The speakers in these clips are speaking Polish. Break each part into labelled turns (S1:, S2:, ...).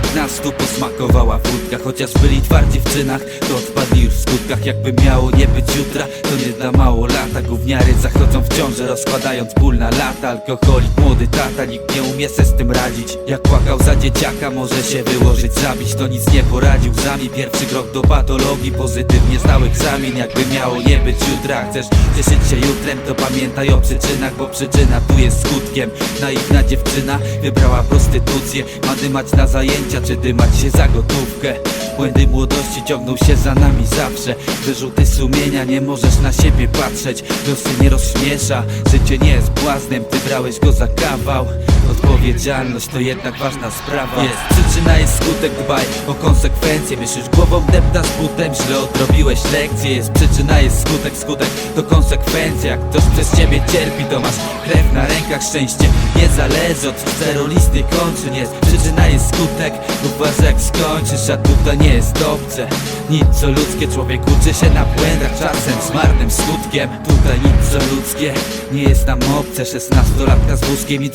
S1: czternastu posmakowała wódka Chociaż byli twardzi w czynach, to odpadli już w skutkach. Jakby miało nie być jutra, to nie dla mało lata. Gówniary zachodzą w ciążę, rozkładając ból na lata. Alkoholik, młody tata, nikt nie umie se z tym radzić. Jak płakał za dzieciaka, może się wyłożyć, zabić To nic nie poradził. Zami, pierwszy krok do patologii. Pozytywnie zdał egzamin, jakby miało nie być jutra. Chcesz cieszyć się jutrem, to pamiętaj o przyczynach Bo przyczyna tu jest skutkiem. Naiwna dziewczyna wybrała prostytucję. Ma dymać na zajęcia, czy dymać się za gotówkę? Błędy młodości ciągną się za nami zawsze. Wyrzuty sumienia, nie możesz na siebie patrzeć. Losy nie rozśmiesza, życie nie jest błaznem Ty brałeś go za kawał Odpowiedzialność to jednak ważna sprawa. Jest. Przyczyna, jest skutek, dbaj o konsekwencje. Myślisz głową, deptasz butem, źle odrobiłeś lekcję Jest. Przyczyna, jest skutek, skutek to konsekwencja Jak ktoś przez ciebie cierpi, to masz krew na rękach. Szczęście nie zależy od czterolisty kończyn Jest. Przyczyna, jest skutek, uważaj jak skończysz A tutaj nie jest obce Nic co ludzkie, człowiek uczy się na błędach. Czasem z marnym skutkiem Tutaj nic co ludzkie. Nie jest nam obce. Szesnastolatka z wózkiem i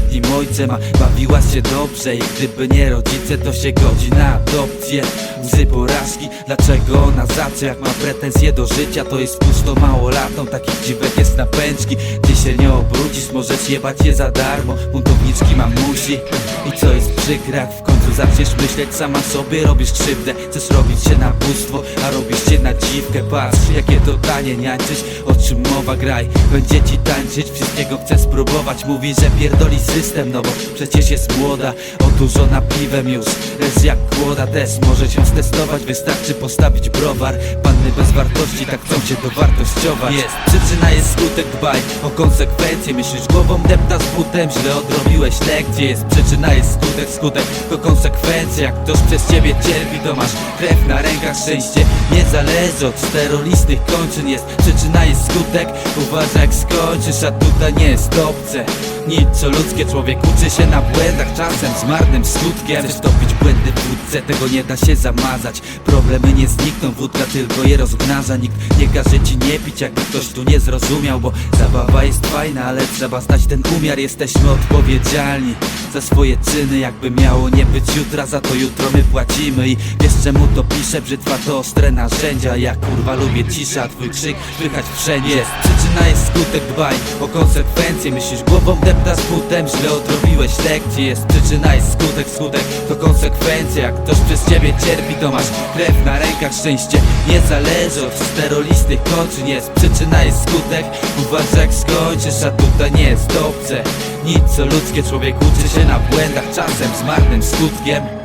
S1: trzydziestoletnim ojcem A bawiła się dobrze i gdyby nie rodzice To się godzi na adopcję. Łzy porażki, dlaczego ona zacze Jak ma pretensje do życia, to jest pusto małolatą. Takich dziwek jest na pęczki. Gdzie się nie obrócisz, możesz jebać je za darmo. Buntowniczki mamusi. I co jest przykre, jak w zaczniesz myśleć sama sobie Robisz krzywdę, chcesz robić się na bóstwo A robisz się na dziwkę, patrz jakie to tanie niańczyć O czym mowa graj, będzie ci tańczyć Wszystkiego chcę spróbować, mówi, że pierdoli system No bo przecież jest młoda, odurzona piwem już Lecz jak kłoda też może się stestować. Wystarczy postawić browar. Panny bez wartości tak chcą cię dowartościować. Jest przyczyna, jest skutek, dbaj o konsekwencje. Myślisz głową, deptasz butem, źle odrobiłeś lekcję Jest przyczyna, jest skutek, skutek. To konsekwencja Jak ktoś przez ciebie cierpi, to masz krew na rękach Szczęście nie zależy od czterolistych kończyn. Jest przyczyna, jest skutek, uważaj jak skończysz A tutaj nie jest obce nic co ludzkie, człowiek uczy się na błędach. Czasem z marnym skutkiem. Chcesz topić błędy w wódce, tego nie da się zamazać. Problemy nie znikną, wódka tylko je rozmnaża. Nikt nie każe ci nie pić, jakby ktoś tu nie zrozumiał Bo zabawa jest fajna, ale trzeba znać ten umiar. Jesteśmy odpowiedzialni za swoje czyny Jakby miało nie być jutra, za to jutro my płacimy. I wiesz czemu to piszę, brzytwa to ostre narzędzia. Ja kurwa lubię cisza, twój krzyk słychać wszędzie. Jest. Przyczyna, jest skutek, dbaj o konsekwencje. Myślisz głową, deptasz butem, źle odrobiłeś lekcję Jest przyczyna, jest skutek, skutek to konsekwencja Jak ktoś przez ciebie cierpi, to masz krew na rękach. Szczęście nie zależy od czterolistych kończyn Jest. Przyczyna, jest skutek, uważaj jak skończysz A tutaj nie jest obce nic co ludzkie, człowiek uczy się na błędach. Czasem z marnym skutkiem